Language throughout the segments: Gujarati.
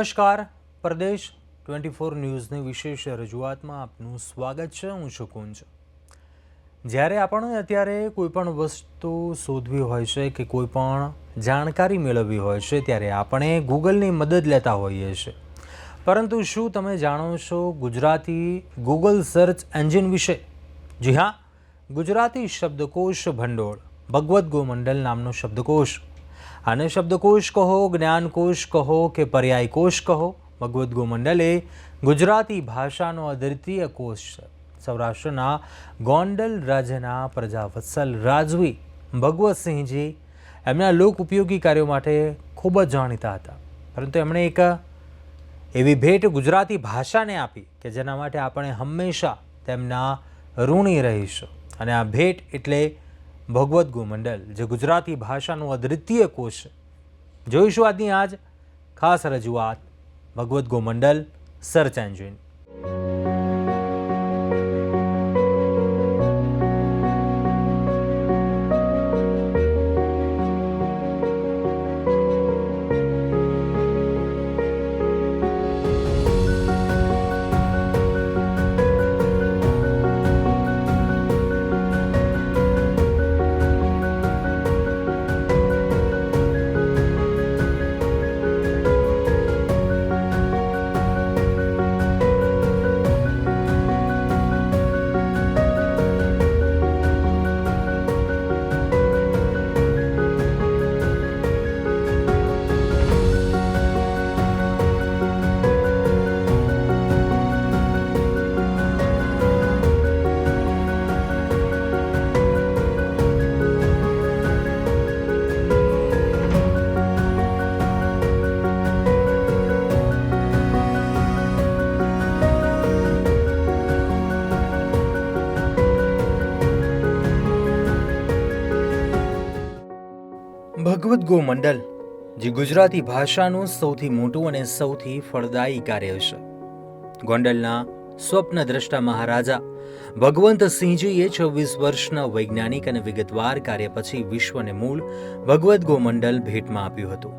નમસ્કાર. પ્રદેશ ટ્વેન્ટી ફોર ન્યૂઝની વિશેષ રજૂઆતમાં આપનું સ્વાગત છે. હું છું કુંજ. જ્યારે આપણે અત્યારે કોઈ પણ વસ્તુ શોધવી હોય છે કે કોઈપણ જાણકારી મેળવવી હોય છે, ત્યારે આપણે ગૂગલની મદદ લેતા હોઈએ છીએ. પરંતુ શું તમે જાણો છો ગુજરાતી ગૂગલ સર્ચ એન્જિન વિશે? જી હા, ગુજરાતી શબ્દકોશ ભંડોળ, ભગવદ્ ગોમંડલ નામનો શબ્દકોશ. આને શબ્દકોશ કહો જ્ઞાનકોશ કહો કે પર્યાયકોશ કહો? ભગવદ્ ગોમંડલ એ ગુજરાતી ભાષાનો અદ્વિતીય કોશ છે સૌરાષ્ટ્રના ગોંડલ રાજ્યના પ્રજાવત્સલ રાજવી ભગવતસિંહજી એમના લોક ઉપયોગી કાર્યો માટે ખૂબ જ જાણીતા હતા. પરંતુ એમણે એક એવી ભેટ ગુજરાતી ભાષાને આપી કે જેના માટે આપણે હંમેશા તેમના ઋણી રહીશું. અને આ ભેટ એટલે ભગવદ્ ગોમંડલ, જે ગુજરાતી ભાષાનું અદ્વિતીય કોશ છે. જોઈશું આજની આજ ખાસ રજૂઆત. ભગવદ્ ગોમંડલ સર્ચ એન્જિન ભગવદ્ ગોમંડલ જે ગુજરાતી ભાષાનું સૌથી મોટું અને સૌથી ફળદાયી કાર્ય છે. ગોંડલના સ્વપ્નદ્રષ્ટા મહારાજા ભગવંતસિંહજીએ છવ્વીસ વર્ષના વૈજ્ઞાનિક અને વિગતવાર કાર્ય પછી વિશ્વને મૂળ ભગવદ્ ગોમંડલ ભેટમાં આપ્યું હતું.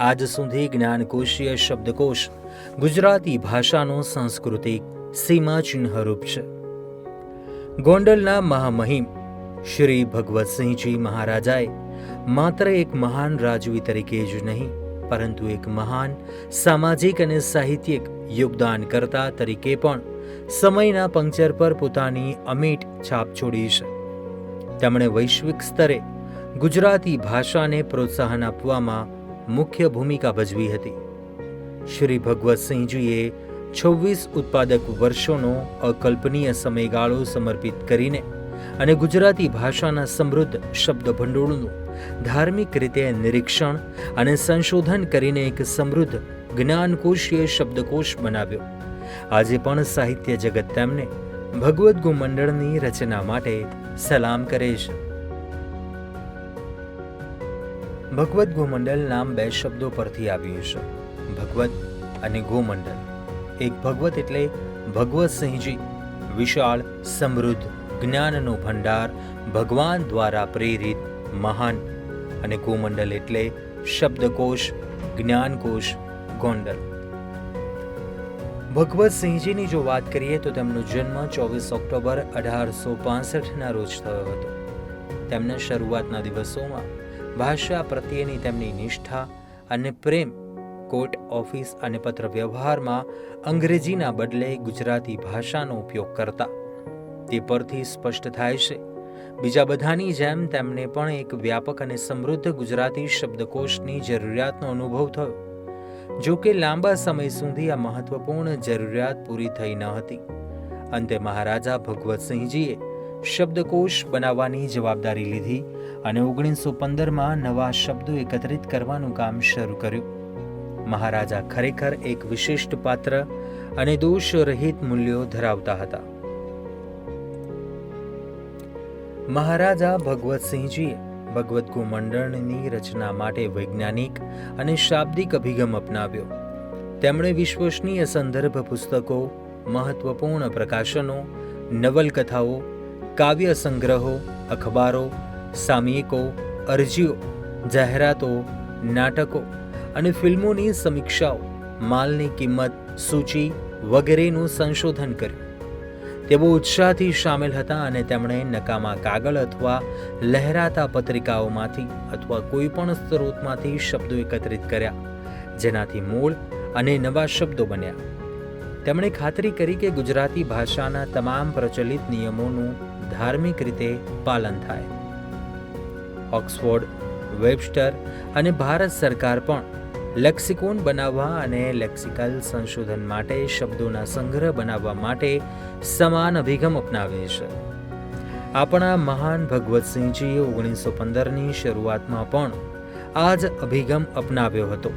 આજ સુધી જ્ઞાનકોશીય શબ્દકોશ ગુજરાતી ભાષાનું સાંસ્કૃતિક સીમાચિહ્નરૂપ છે. ગોંડલના મહામહિમ શ્રી ભગવતસિંહજી મહારાજાએ માત્ર એક મહાન રાજવી તરીકે જ નહીં, પરંતુ એક મહાન સામાજિક અને સાહિત્યિક યોગદાનકર્તા તરીકે પણ સમયના પંક્ચર પર પોતાની અમીટ છાપ છોડી છે. તેમણે વૈશ્વિક સ્તરે ગુજરાતી ભાષાને પ્રોત્સાહન આપવામાં મુખ્ય ભૂમિકા ભજવી હતી. શ્રી ભગવતસિંહજીએ છવ્વીસ ઉત્પાદક વર્ષોનો અકલ્પનીય સમયગાળો સમર્પિત કરીને અને ગુજરાતી ભાષાના સમૃદ્ધ શબ્દ ભંડોળનું ધાર્મિક રીતે નિરીક્ષણ અને સંશોધન કરીને એક સમૃદ્ધ, જ્ઞાનકોશીય શબ્દકોશ બનાવ્યો. આજે પણ સાહિત્ય જગત તેમને ભગવદ્ ગુમંડળની રચના માટે સલામ કરે છે. ભગવદ્ ગોમંડલ નામ બે શબ્દો પરથી આવ્યું છે. ભગવત અને ગોમંડલ એક ભગવત એટલે ભગવતસિંહજી વિશાળ, સમૃદ્ધ, જ્ઞાનનો ભંડાર ભગવાન દ્વારા પ્રેરિત મહાન અને ગોમંડલ એટલે શબ્દકોશ, જ્ઞાનકોશ, ગોંડલ. ભગવતસિંહજીની જો વાત કરીએ તો તેમનો જન્મ ચોવીસ ઓક્ટોબર અઢારસો પાસઠના રોજ થયો હતો. તેમના શરૂઆતના દિવસોમાં ભાષા પ્રત્યેની તેમની નિષ્ઠા અને પ્રેમ કોર્ટ ઓફિસ અને પત્ર વ્યવહારમાં અંગ્રેજીના બદલે ગુજરાતી ભાષાનો ઉપયોગ કરતા. તે પરથી સ્પષ્ટ થાય છે બીજા બધાની જેમ તેમને પણ એક વ્યાપક અને સમૃદ્ધ ગુજરાતી શબ્દકોશની જરૂરિયાતનો અનુભવ થયો. જો કે લાંબા સમય સુધી આ મહત્વપૂર્ણ જરૂરિયાત પૂરી થઈ ન હતી. અંતે મહારાજા ભગવતસિંહજીએ શબ્દકોશ બનાવવાની જવાબદારી લીધી અને ઓગણીસો પંદરમાં નવા શબ્દો એકત્રિત કરવાનું કામ શરૂ કર્યું. મહારાજા ખરેખર એક વિશિષ્ટ પાત્ર અને દોષરહિત મૂલ્યો ધરાવતા હતા. મહારાજા ભગવતસિંહજીએ ભગવદ્ ગોમંડળની રચના માટે વૈજ્ઞાનિક અને શાબ્દિક અભિગમ અપનાવ્યો. તેમણે વિશ્વસનીય સંદર્ભ પુસ્તકો, મહત્વપૂર્ણ પ્રકાશનો, નવલકથાઓ, કાવ્ય સંગ્રહો, અખબારો, સામયિકો, અરજીઓ, જાહેરાતો, નાટકો અને ફિલ્મોની સમીક્ષાઓ, માલની કિંમત, સૂચિ વગેરેનું સંશોધન કર્યું. તેઓ ઉત્સાહથી સામેલ હતા અને તેમણે નકામા કાગળ અથવા લહેરાતા પત્રિકાઓમાંથી અથવા કોઈ પણ સ્ત્રોતમાંથી શબ્દો એકત્રિત કર્યા, જેનાથી મૂળ અને નવા શબ્દો બન્યા. તેમણે ખાતરી કરી કે ગુજરાતી ભાષાના તમામ પ્રચલિત નિયમોનું ધાર્મિક રીતે પાલન થાય. ઓક્સફોર્ડ, વેબસ્ટર અને ભારત સરકાર પણ લેક્સિકોન બનાવવા અને લેક્સિકલ સંશોધન માટે શબ્દોના સંગ્રહ બનાવવા માટે સમાન અભિગમ અપનાવે છે. આપણા મહાન ભગવતસિંહજીએ ઓગણીસો પંદરની શરૂઆતમાં પણ આ જ અભિગમ અપનાવ્યો હતો.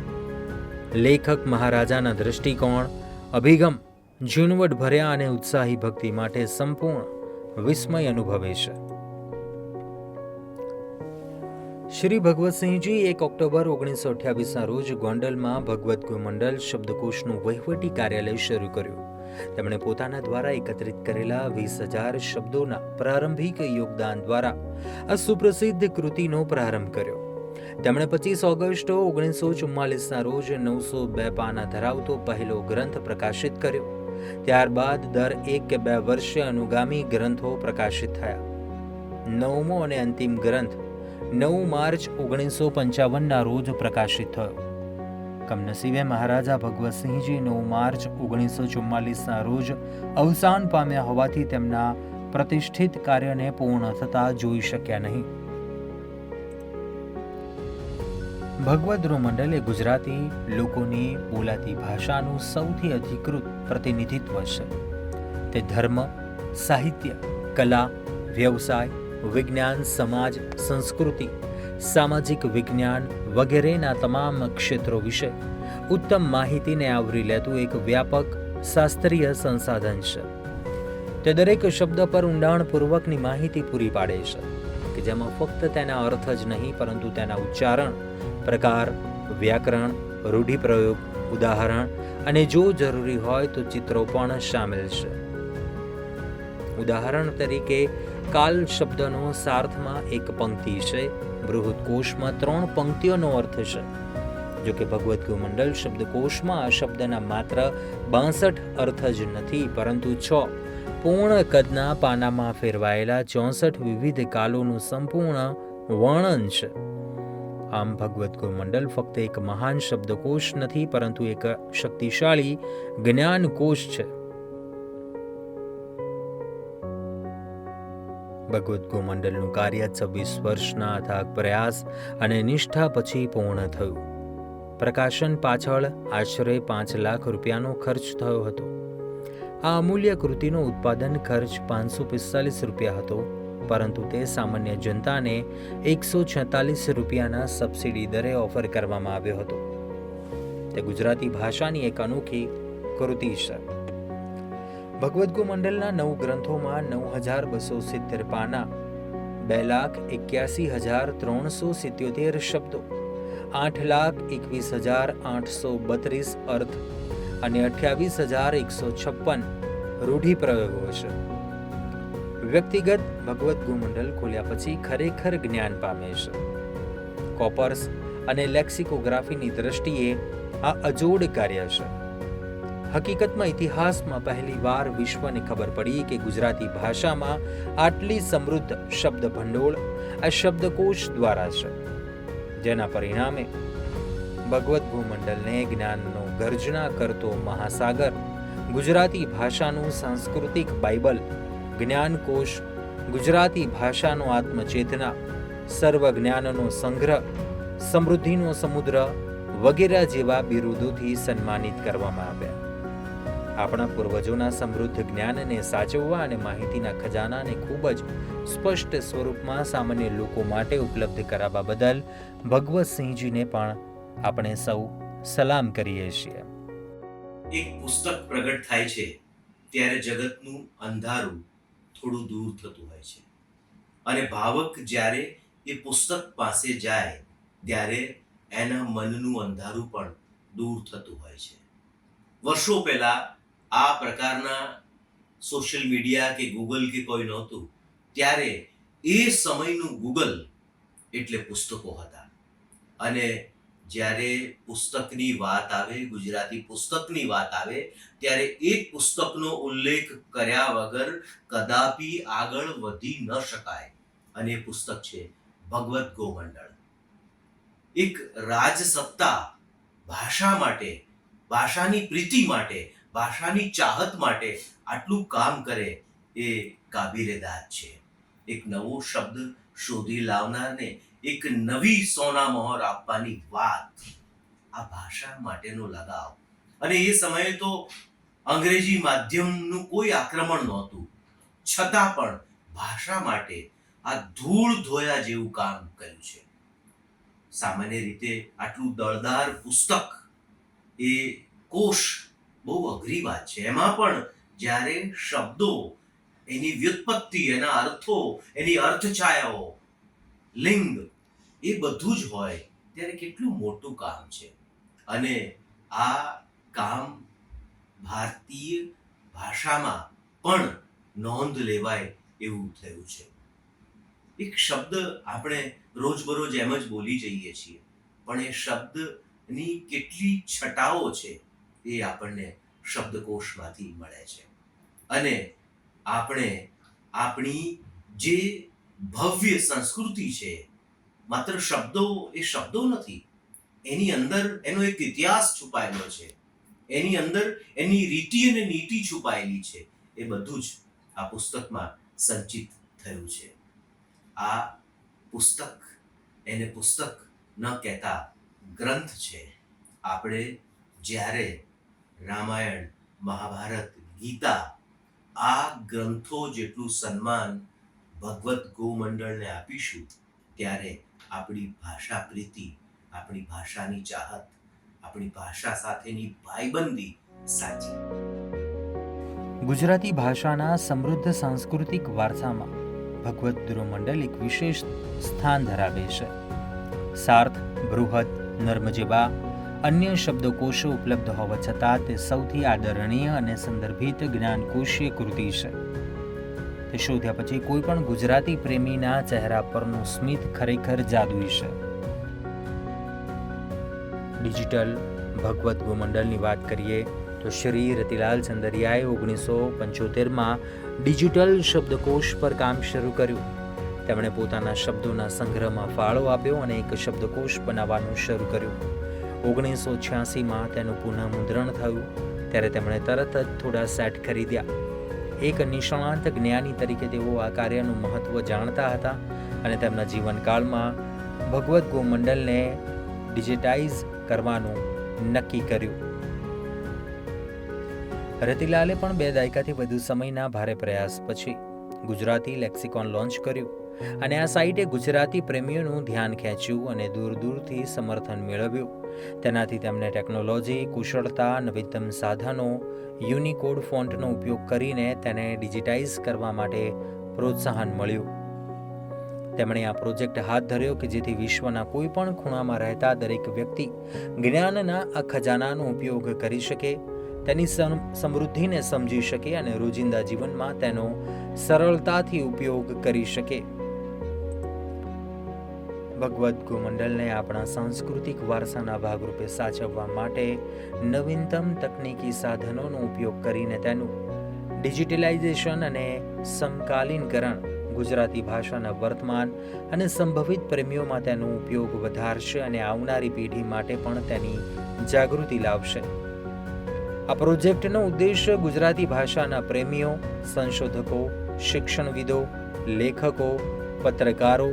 લેખક મહારાજાના દૃષ્ટિકોણ અભિગમ ઝીણવટ ભર્યા અને ઉત્સાહી ભક્તિ માટે સંપૂર્ણ વિસ્મય અનુભવે છે. શ્રી ભગવતસિંહજી એક ઓક્ટોબર ઓગણીસો અઠ્યાવીસના રોજ ગોંડલમાં ભગવદ્ ગોમંડલ શબ્દકોશનું વહીવટી કાર્યાલય શરૂ કર્યું. તેમણે પોતાના દ્વારા એકત્રિત કરેલા વીસ હજાર શબ્દોના પ્રારંભિક યોગદાન દ્વારા આ સુપ્રસિદ્ધ કૃતિનો પ્રારંભ કર્યો. તેમણે પચીસ ઓગસ્ટ ઓગણીસો ચુમ્માલીસના રોજ નવસો બે પાના ધરાવતો પહેલો ગ્રંથ પ્રકાશિત કર્યો. ત્યારબાદ દર એક કે બે વર્ષે અનુગામી ગ્રંથો પ્રકાશિત થયા. નવમો અને અંતિમ ગ્રંથ નવ માર્ચ ઓગણીસો પંચાવનના રોજ પ્રકાશિત થયો. કમનસીબે મહારાજા ભગવતસિંહજી નવ માર્ચ ઓગણીસો ચુમ્માલીસના રોજ અવસાન પામ્યા હોવાથી તેમના પ્રતિષ્ઠિત કાર્યને પૂર્ણ થતા જોઈ શક્યા નહીં. ભગવદ્રો મંડલે ગુજરાતી લોકોની બોલાતી ભાષાનું સૌથી અધિકૃત પ્રતિનિધિત્વ છે. તે ધર્મ, સાહિત્ય, કલા, વ્યવસાય વિજ્ઞાન, સમાજ, સંસ્કૃતિ, સામાજિક વિજ્ઞાન વગેરેના તમામ ક્ષેત્રો વિશે ઉત્તમ માહિતીને આવરી લેતું એક વ્યાપક શાસ્ત્રીય સંસાધન છે. તે દરેક શબ્દ પર ઊંડાણપૂર્વકની માહિતી પૂરી પાડે છે, કે જેમાં ફક્ત તેના અર્થ જ નહીં, પરંતુ તેના ઉચ્ચારણ, પ્રકાર, વ્યાકરણ, રૂઢિપ્રયોગ, ઉદાહરણ અને જો જરૂરી હોય તો ચિત્રો પણ સામેલ છે. ઉદાહરણ તરીકે કાલ શબ્દનો સાર્થમાં એક પંક્તિ છે. બૃહદ કોષમાં ત્રણ પંક્તિઓનો અર્થ છે. જો કે ભગવદ્ ગોમંડલ શબ્દકોશમાં આ શબ્દના માત્ર બાસઠ અર્થ જ નથી, પરંતુ છ પૂર્ણ કદના પાનામાં ફેરવાયેલા ચોસઠ વિવિધ કાલોનું સંપૂર્ણ વર્ણન છે. આમ ભગવદ્ ગોમંડલ ફક્ત એક મહાન શબ્દકોશ નથી, પરંતુ એક શક્તિશાળી જ્ઞાનકોશ છે. ભગવદ્ ગોમંડલનું કાર્ય છવ્વીસ વર્ષના અથાગ પ્રયાસ અને નિષ્ઠા પછી પૂર્ણ થયું. પ્રકાશન પાછળ આશરે પાંચ લાખ રૂપિયાનો ખર્ચ થયો હતો. આ અમૂલ્ય કૃતિનો ઉત્પાદન ખર્ચ પાંચસો પિસ્તાલીસ રૂપિયા હતો, પરંતુ તે સામાન્ય જનતાને એકસો છેતાલીસ રૂપિયાના સબસિડી દરે ઓફર કરવામાં આવ્યો હતો. તે ગુજરાતી ભાષાની એક અનોખી કૃતિ છે. ભગવદ્ મંડળના નવ ગ્રંથોમાં નવ હજાર બસો સિત્તેર પાના, બે લાખ એક્યાસી હજાર ત્રણસો સિત્યોતેર શબ્દો, આઠ લાખ એકવીસ હજાર આઠસો બત્રીસ અર્થ અને અઠ્યાવીસ હજાર એકસો છપ્પન રૂઢિપ્રયોગો છે. વ્યક્તિગત ભગવદ્ ગુમંડલ ખોલ્યા પછી ખરેખર જ્ઞાન પામે છે. કોપર્સ અને લેક્સિકોગ્રાફીની દ્રષ્ટિએ આ અજોડ કાર્ય છે. હકીકતમાં ઇતિહાસમાં પહેલીવાર વિશ્વને ખબર પડી કે ગુજરાતી ભાષામાં આટલી સમૃદ્ધ શબ્દ ભંડોળ આ શબ્દકોશ દ્વારા છે. જેના પરિણામે ભગવદ્ ભૂમંડળને જ્ઞાનનો ગર્જના કરતો મહાસાગર, ગુજરાતી ભાષાનું સાંસ્કૃતિક બાઇબલ, જ્ઞાનકોશ, ગુજરાતી ભાષાનો આત્મચેતના સર્વ જ્ઞાનનો સંગ્રહ, સમૃદ્ધિનો સમુદ્ર વગેરે જેવા બિરુદોથી સન્માનિત કરવામાં આવ્યા. આપણા પૂર્વજોના સમૃદ્ધ જ્ઞાનને સાચવવા અને માહિતીના ખજાનાને ખૂબ જ સ્પષ્ટ સ્વરૂપમાં સામાન્ય લોકો માટે ઉપલબ્ધ કરાવવા બદલ ભગવતસિંહજીને પણ આપણે સૌ સલામ કરીએ છીએ. એક પુસ્તક પ્રગટ થાય છે, ત્યારે જગતનું અંધારું થોડું દૂર થતું હોય છે. અને ભાવક જ્યારે એ પુસ્તક પાસે જાય, ત્યારે એના મનનું અંધારું પણ દૂર થતું હોય છે. વર્ષો પહેલા આ પ્રકારના સોશિયલ મીડિયા કે ગૂગલ કે કોઈ નહોતું, ત્યારે એ સમયનું ગૂગલ એટલે પુસ્તકો હતા. અને જ્યારે પુસ્તકની વાત આવે, ગુજરાતી પુસ્તકની વાત આવે, ત્યારે એક પુસ્તકનો ઉલ્લેખ કર્યા વગર કદાપી આગળ વધી ન શકાય. અને એ પુસ્તક છે ભગવદ્ ગોમંડળ. એક રાજસત્તા ભાષા માટે, ભાષાની પ્રીતિ માટે ભાષાની ચાહત માટે આટલું કામ કરે એ કાબિલે દાદ છે. એક નવો શબ્દ શોધી લાવનારને એક નવી સોના મહોર આપવાની વાત આ ભાષા માટેનો લગાવ. અને એ સમયે તો અંગ્રેજી માધ્યમનું કોઈ આક્રમણ નહોતું. છતાં પણ ભાષા માટે આ ધૂળ ધોયા જેવું કામ કર્યું છે. સામાન્ય રીતે આટલું દળદાર પુસ્તક એ કોષ બહુ અઘરી વાત છે. એમાં પણ જ્યારે શબ્દો, એની વ્યુત્પત્તિ, એના અર્થો, એની અર્થછાયાઓ, લિંગ, એ બધું જ હોય, ત્યારે કેટલું મોટું કામ છે. અને આ કામ ભારતીય ભાષામાં પણ નોંધ લેવાય એવું થયું છે. એક શબ્દ આપણે રોજબરોજ એમ જ બોલી જઈએ છીએ, પણ એ શબ્દની કેટલી છટાઓ છે. એ આપણને શબ્દકોશમાંથી મળે છે. અને આપણે આપણી જે ભવ્ય સંસ્કૃતિ છે, માત્ર શબ્દો, એ શબ્દો નથી, એની અંદર એનો એક ઇતિહાસ છુપાયેલો છે. એની અંદર એની રીતિ અને નીતિ છુપાયેલી છે. એ બધું જ આ પુસ્તકમાં સંચિત થયું છે. આ પુસ્તક, એને પુસ્તક ન કહેતા ગ્રંથ છે. આપણે જ્યારે રામાયણ, મહાભારત, ગીતા આ ગ્રંથો જેટલું સન્માન ભગવત ગોમંડળને આપીશું, ત્યારે આપણી ભાષા પ્રીતિ, આપણી ભાષાની ચાહત, આપણી ભાષા સાથેની ભાઈબંધી સાચી. ગુજરાતી ભાષાના સમૃદ્ધ સાંસ્કૃતિક વારસામાં ભગવત ધ્રુવમંડળ એક વિશેષ સ્થાન ધરાવે છે. સાર્થ બૃહદ નર્મ જેવા અન્ય શબ્દકોશો ઉપલબ્ધ હોવા છતાં તે સૌથી આદરણીય અને સંદર્ભિત જ્ઞાનકોશીય કૃતિ છે. તે શોધ્યા પછી કોઈ પણ ગુજરાતી પ્રેમીના ચહેરા પરનું સ્મિત ખરેખર જાદુઈ છે. ડિજિટલ ભગવત ગોમંડલની વાત કરીએ તો શ્રી રતિલાલ ચંદરિયાએ ઓગણીસો પંચોતેરમાં ડિજિટલ શબ્દકોશ પર કામ શરૂ કર્યું. તેમણે પોતાના શબ્દોના સંગ્રહમાં ફાળો આપ્યો અને એક શબ્દકોશ બનાવવાનું શરૂ કર્યું. ઓગણીસો છ્યાસીમાં તેનું પુનઃમુદ્રણ થયું, ત્યારે તેમણે તરત જ થોડા સેટ ખરીદ્યા એક નિષ્ણાંત જ્ઞાની તરીકે તેઓ આ કાર્યનું મહત્વ જાણતા હતા અને તેમના જીવનકાળમાં ભગવદ્ ગોમંડલને ડિજિટાઇઝ કરવાનું નક્કી કર્યું. રતિલાલે પણ બે દાયકાથી વધુ સમયના ભારે પ્રયાસ પછી ગુજરાતી લેક્સિકોન લોન્ચ કર્યું. અને આ સાઇટે ગુજરાતી પ્રેમીઓનું ધ્યાન ખેંચ્યું અને દૂર દૂરથી સમર્થન મેળવ્યું. તેનાથી તેમને ટેકનોલોજી, કુશળતા, નવીનતમ સાધનો, યુનિકોડ ફોન્ટનો ઉપયોગ કરીને તેને ડિજિટાઇઝ કરવા માટે પ્રોત્સાહન મળ્યું. તેમણે આ પ્રોજેક્ટ હાથ ધર્યો કે જેથી વિશ્વના કોઈ પણ ખૂણામાં રહેતા દરેક વ્યક્તિ જ્ઞાનના આ ખજાનાનો ઉપયોગ કરી શકે, તેની સમ- સમૃદ્ધિને સમજી શકે અને રોજિંદા જીવનમાં તેનો સરળતાથી ઉપયોગ કરી શકે. ભગવદ્ ગોમંડલને આપણા સાંસ્કૃતિક વારસાના ભાગરૂપે સાચવવા માટે નવીનતમ તકનીકી સાધનોનો ઉપયોગ કરીને તેનું ડિજિટલાઇઝેશન અને સમકાલીનકરણ ગુજરાતી ભાષાના વર્તમાન અને સંભવિત પ્રેમીઓમાં તેનો ઉપયોગ વધારશે અને આવનારી પેઢી માટે પણ તેની જાગૃતિ લાવશે. આ પ્રોજેક્ટનો ઉદ્દેશ ગુજરાતી ભાષાના પ્રેમીઓ, સંશોધકો, શિક્ષણવિદો, લેખકો, પત્રકારો,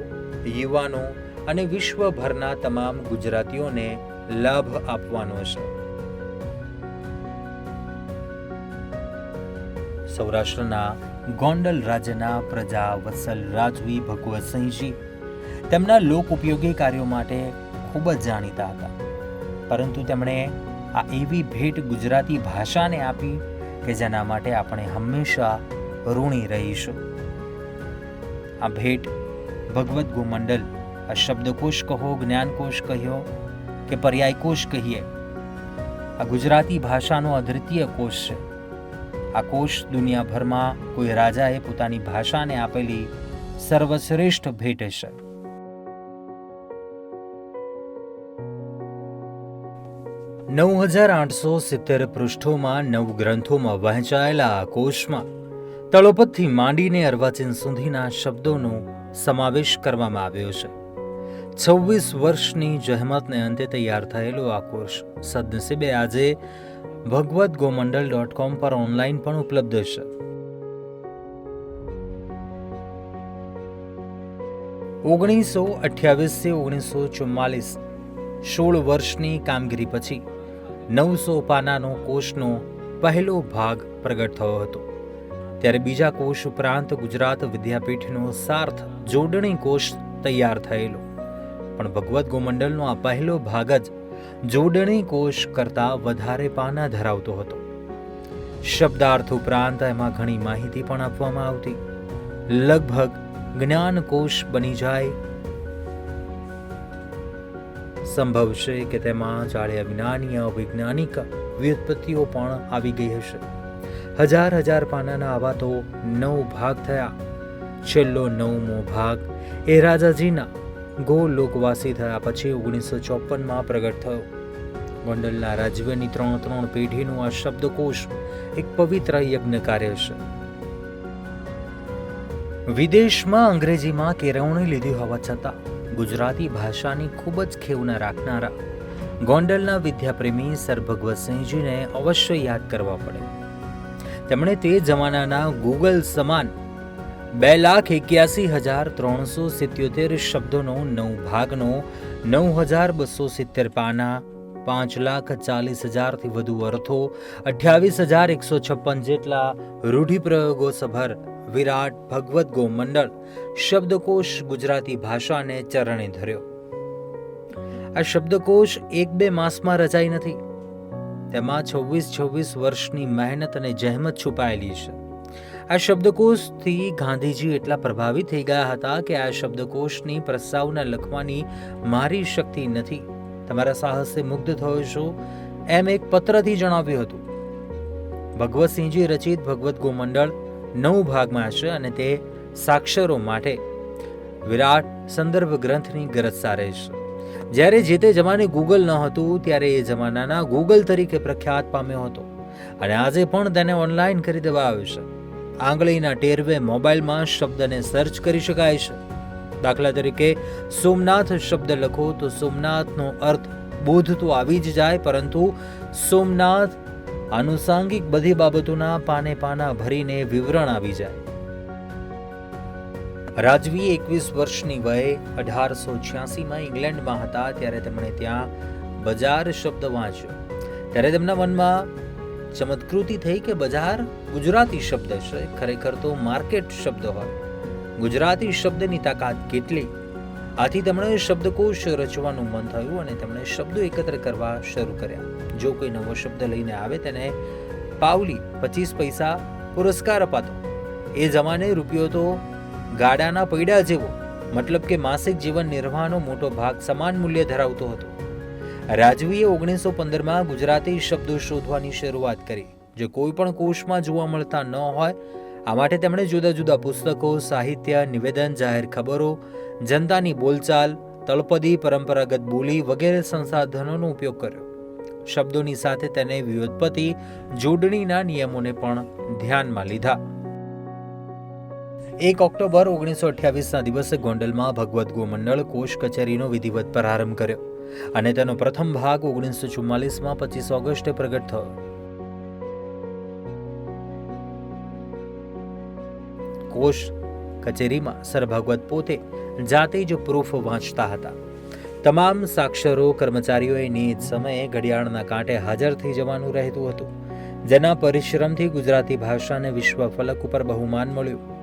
યુવાનો અને વિશ્વભરના તમામ ગુજરાતીઓને લાભ આપવાનો છે. સૌરાષ્ટ્રના ગોંડલ રાજ્યના પ્રજા વત્સલ રાજવી ભગવતસિંહજી તેમના લોક ઉપયોગી કાર્યો માટે ખૂબ જ જાણીતા હતા. પરંતુ તેમણે આ એવી ભેટ ગુજરાતી ભાષાને આપી કે જેના માટે આપણે હંમેશા ઋણી રહીશું. આ ભેટ ભગવદ્ ગોમંડલ આ શબ્દકોશ કહો, જ્ઞાનકોશ કહ્યો, કે પર્યાયકોશ કહીએ. આ ગુજરાતી ભાષાનો અદ્વિતીય કોષ છે. આ કોષ દુનિયાભરમાં કોઈ રાજાએ પોતાની ભાષાને આપેલી સર્વશ્રેષ્ઠ ભેટ છે નવ હજાર આઠસો સિત્તેર પૃષ્ઠોમાં નવ ગ્રંથોમાં વહેંચાયેલા આ કોષમાં તળોપદથી માંડીને અર્વાચીન સુધીના શબ્દોનો સમાવેશ કરવામાં આવ્યો છે. છવ્વીસ વર્ષની જહેમતને અંતે તૈયાર થયેલો આ કોર્સ. સદનસીબે આજે ભગવદ્ ગોમંડલ ડોટ કોમ પર ઓનલાઈન પણ ઉપલબ્ધ છે ઓગણીસો અઠ્યાવીસથી ઓગણીસો ચુમ્માલીસ સોળ વર્ષની કામગીરી પછી નવસો પાનાનો કોષનો પહેલો ભાગ પ્રગટ થયો હતો. ત્યારે બીજા કોષ ઉપરાંત ગુજરાત વિદ્યાપીઠનો સાર્થ જોડણી કોષ તૈયાર થયેલો. પણ ભગવત ગોમંડલનો આ પહેલો ભાગ જ જોડણી કોષ કરતાં વધારે પાના ધરાવતો હતો. શબ્દાર્થ ઉપરાંત એમાં ઘણી માહિતી પણ આપવામાં આવતી. લગભગ જ્ઞાન કોષ બની જાય. સંભવ છે કે તેમાં જાળ્યા વિનાની અવૈજ્ઞાનિક વ્યુત્પત્તિઓ પણ આવી ગઈ હશે. હજાર હજાર પાનાના આવા તો નવ ભાગ થયા. છેલ્લો નવમો ભાગ એ રાજાજીના ગો લોકવાસી થયા પછી ઓગણીસો ચોપનમાં પ્રગટ થયો. ગોંડલના રાજ્યની ત્રણ ત્રણ પેઢીનું આ શબ્દકોશ એક પવિત્ર યજ્ઞ કાર્ય છે. વિદેશમાં અંગ્રેજીમાં કેળવણી લીધી હોવા છતાં ગુજરાતી ભાષાની ખૂબ જ ખેવના રાખનારા ગોંડલના વિદ્યાપ્રેમી સર ભગવતસિંહજીને અવશ્ય યાદ કરવા પડે. તેમણે તે જમાનાના ગૂગલ સમાન બે લાખ એક્યાસી હજાર ત્રણસો સિત્યોતેર શબ્દોનો, નવ ભાગનો, નવ હજાર બસો સિત્તેર પાના, પાંચ લાખ ચાલીસ હજારથી વધુ અર્થો, અઠ્યાવીસ હજાર એકસો છપ્પન જેટલા રૂઢિપ્રયોગો સભર વિરાટ ભગવદ ગોમંડળ શબ્દકોશ ગુજરાતી ભાષાને ચરણે ધર્યો. આ શબ્દકોશ એક બે માસમાં રચાઈ નથી. તેમાં છવ્વીસ છવ્વીસ વર્ષની મહેનત અને જહેમત છુપાયેલી છે. આ શબ્દકોશથી ગાંધીજી એટલા પ્રભાવિત થઈ ગયા હતા કે આ શબ્દકોશની પ્રસ્તાવના લખવાની મારી શક્તિ નથી. તમારા સાહસે મુગ્ધ થયો છો, એમ એક પત્રથી જણાવ્યું હતું. ભગવતસિંહજી રચિત ભગવત ગોમંડળ નવ ભાગમાં છે અને તે સાક્ષરો માટે વિરાટ સંદર્ભ ગ્રંથની ગરજ સારે છે જ્યારે જે તે જમાને ગૂગલ ન હતું, ત્યારે એ જમાનાના ગૂગલ તરીકે પ્રખ્યાત પામ્યો હતો. અને આજે પણ તેને ઓનલાઈન કરી દેવા આવ્યું છે. આંગળીના ટેરવે મોબાઈલમાં શબ્દને સર્ચ કરી શકાય છે. દાખલા તરીકે, સોમનાથ શબ્દ લખો તો સોમનાથનો અર્થ બોધ તો આવી જ જાય, પરંતુ સોમનાથ આનુષાંગિક બધી બાબતોના પાને પાના ભરીને વિવરણ આવી જાય. રાજવી એકવીસ વર્ષની વયે અઢારસો છ્યાસીમાં ઇંગ્લેન્ડમાં હતા, ત્યારે તેમણે ત્યાં બજાર શબ્દ વાંચ્યો. ત્યારે તેમના મનમાં ચમત્કૃતિ થઈ કે બજાર ગુજરાતી શબ્દ છે? ખરેખર તો માર્કેટ શબ્દ હોય. ગુજરાતી શબ્દની તાકાત કેટલી? આથી તેમણે શબ્દકોશ રચવાનું મન થયું અને તેમણે શબ્દો એકત્ર કરવા શરૂ કર્યા. જો કોઈ નવો શબ્દ લઈને આવે તેને પાવલી, પચીસ પૈસા પુરસ્કાર અપાતો. એ જમાને રૂપિયો તો ગાડાના પૈડા જેવો, મતલબ કે માસિક જીવન નિર્વાહનો મોટો ભાગ સમાન મૂલ્ય ધરાવતો હતો. રાજવીએ ઓગણીસો પંદરમાં ગુજરાતી શબ્દો શોધવાની શરૂઆત કરી, જે કોઈ પણ કોષમાં જોવા મળતા ન હોય. આ માટે તેમણે જુદા જુદા પુસ્તકો, સાહિત્ય, નિવેદન, જાહેર ખબરો, જનતાની બોલચાલ, તળપદી, પરંપરાગત બોલી વગેરે સંસાધનોનો ઉપયોગ કર્યો. શબ્દોની સાથે તેને વ્યુત્પત્તિ, જોડણીના નિયમોને પણ ધ્યાનમાં લીધા. એક ઓક્ટોબર ઓગણીસો અઠ્યાવીસના દિવસે ગોંડલમાં ભગવત ગોમંડળ કોષ કચેરીનો વિધિવત પ્રારંભ કર્યો. અને તેનો પ્રથમ ભાગ ઓગણીસો ચુમ્માલીસમાં પચીસ ઓગસ્ટે પ્રગટ થયો. કોષ કચેરીમાં સર ભાગવત પોતે જાતે જ પ્રૂફ વાંચતા હતા. તમામ સાક્ષરો, કર્મચારીઓએ નિયત સમયે ઘડિયાળના કાંઠે હાજર થઈ જવાનું રહેતું હતું. જેના પરિશ્રમથી ગુજરાતી ભાષાને વિશ્વ ફલક ઉપર બહુમાન મળ્યું.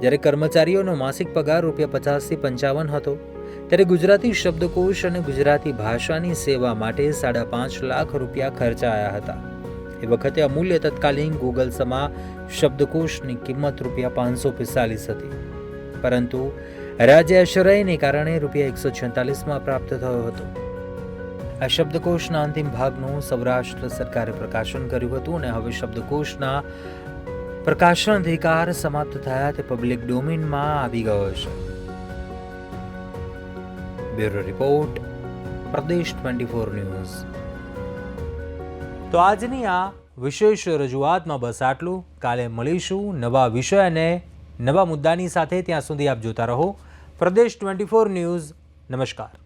જ્યારે કર્મચારીઓનો માસિક પગાર રૂપિયા પચાસથી પંચાવન હતો ત્યારે ગુજરાતી શબ્દકોશ અને ગુજરાતી ભાષાની સેવા માટે સાડા પાંચ લાખ રૂપિયા ખર્ચાયા હતા. એ વખતે અમૂલ્ય તત્કાલીન ગૂગલ સમા શબ્દકોશની કિંમત રૂપિયા પાંચસો પિસ્તાલીસ હતી. પરંતુ રાજ્યાશ્રયને કારણે રૂપિયા એકસો છેતાલીસમાં પ્રાપ્ત થયો હતો. આ શબ્દકોશના અંતિમ ભાગનું સૌરાષ્ટ્ર સરકારે પ્રકાશન કર્યું હતું અને હવે શબ્દકોશના પ્રકાશન અધિકાર સમાપ્ત થયા તે પબ્લિક ડોમેનમાં આવી ગયો છે બ્યુરો રિપોર્ટ, પ્રદેશ ટ્વેન્ટી ફોર ન્યૂઝ. તો આજની આ વિશેષ રજૂઆતમાં બસ આટલું. કાલે મળીશું નવા વિષય અને નવા મુદ્દાની સાથે ત્યાં સુધી આપ જોતા રહો. પ્રદેશ ટ્વેન્ટી ફોર ન્યૂઝ, નમસ્કાર.